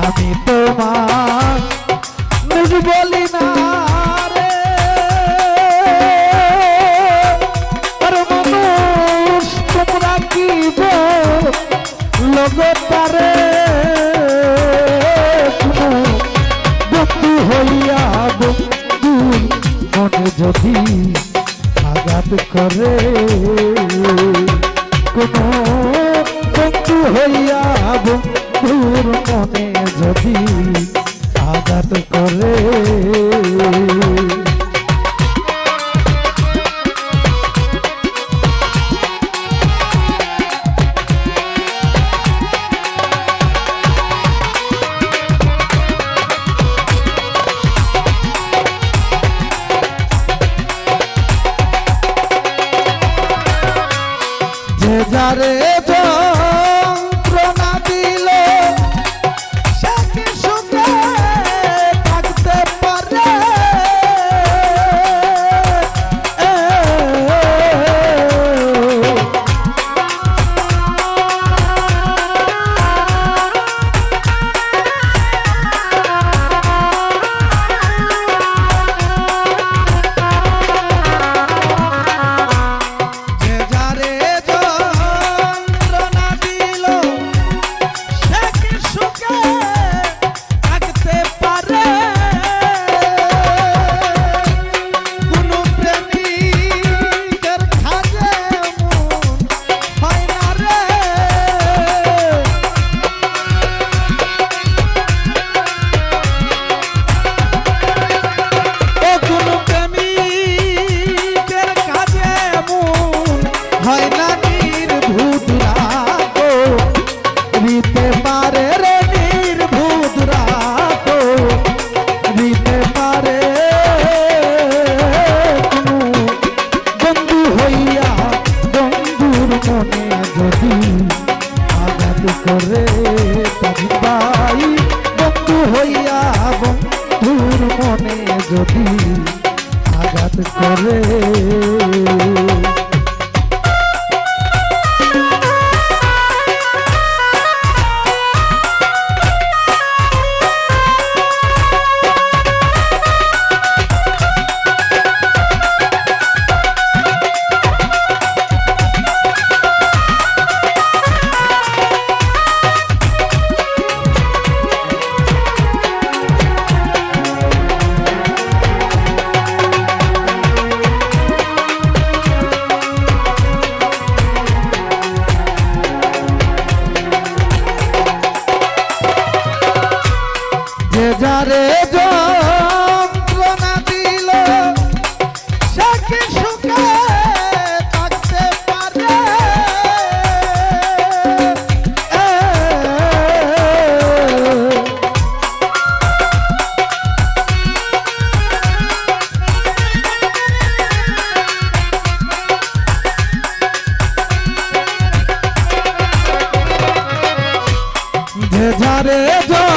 আমি তোমার নিজ বলি না রে। আর মানুষ তোমরা কি যদি আঘাত করে কোন যদি আঘাত করে। যারে করে তারি ভাই বন্ধু হইয়া বন্ধুর মনে যদি আঘাত করে রে জয়